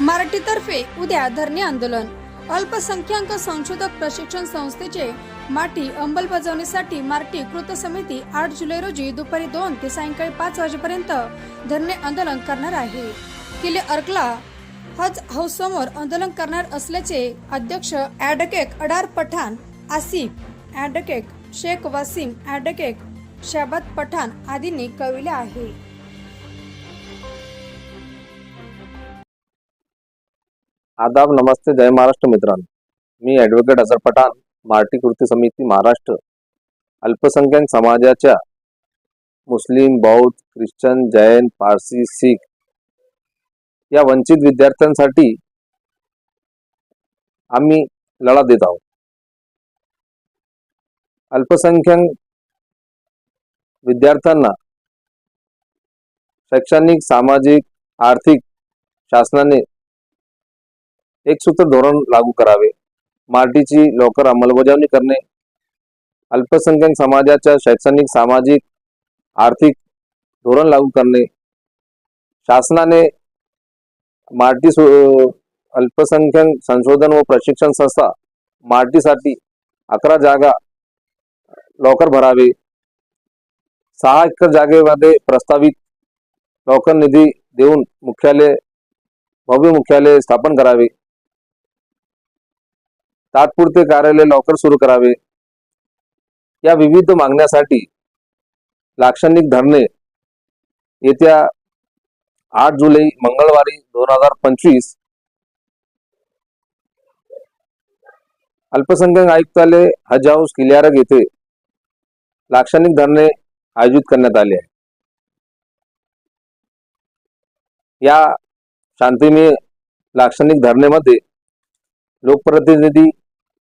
मराठीतर्फे उद्या धरणे आंदोलन. अल्पसंख्याक संशोधक प्रशिक्षण संस्थेचे माठी अंमलबजावणीसाठी मार्टी कृत समिती आठ जुलै रोजी दुपारी दोन ते सायंकाळी पाच वाजेपर्यंत धरणे आंदोलन करणार आहे. किल्ले अर्कला हज हाऊस समोर आंदोलन करणार असल्याचे अध्यक्ष advocate Adar Pathan Asif advocate Shaikh Wasim advocate Shabad Pathan आदींनी कळविले आहे. आदाब नमस्ते जय महाराष्ट्र मित्रांनो. मी ॲडव्होकेट अझर पठाण मार्टी कृती समिती महाराष्ट्र. अल्पसंख्याक समाजाच्या मुस्लिम बौद्ध ख्रिश्चन जैन पारसी शीख या वंचित विद्यार्थ्यांसाठी आम्ही लढा देत आहोत. अल्पसंख्याक विद्यार्थ्यांना शैक्षणिक सामाजिक आर्थिक शासनाने एक सूत्र धोरण लागू करावे. मार्टीची लवकर अंमलबजावणी करणे. अल्पसंख्याक समाजाच्या शैक्षणिक सामाजिक आर्थिक धोरण लागू करणे. शासनाने मार्टी अल्पसंख्याक संशोधन व प्रशिक्षण संस्था मार्टीसाठी अकरा जागा लवकर भरावे. सहा एकर जागेमध्ये प्रस्तावित लवकर निधी देऊन मुख्यालय भव्य मुख्यालय स्थापन करावे. तात्पुरते कार्यालय लवकर सुरू करावे. या विविध मागण्यासाठी लाक्षणिक धरणे येत्या आठ जुलै मंगळवारी दोन हजार पंचवीस अल्पसंख्याक आयुक्तालय हज हाऊस किल्लारक येथे लाक्षणिक धरणे आयोजित करण्यात आले आहे या शांतिमय लाक्षणिक धरणेमध्ये लोकप्रतिनिधी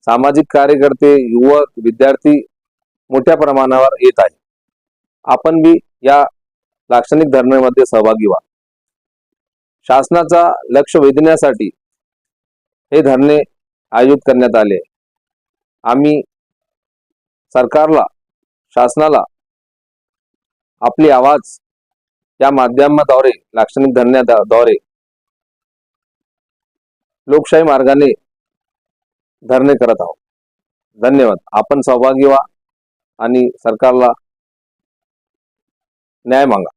सामाजिक कार्यकर्ते युवक विद्यार्थी मोठ्या प्रमाणावर येत आहे आपण बी या लाक्षणिक धरणेमध्ये सहभागी व्हा. शासनाचा लक्ष वेधण्यासाठी हे धरणे आयोजित करण्यात आले. आम्ही सरकारला शासनाला आपली आवाज या माध्यमाद्वारे लाक्षणिक धरण्याद्वारे लोकशाही मार्गाने धरणे करत आहोत. धन्यवाद. आपण सहभागी व्हा आणि सरकारला न्याय मागा.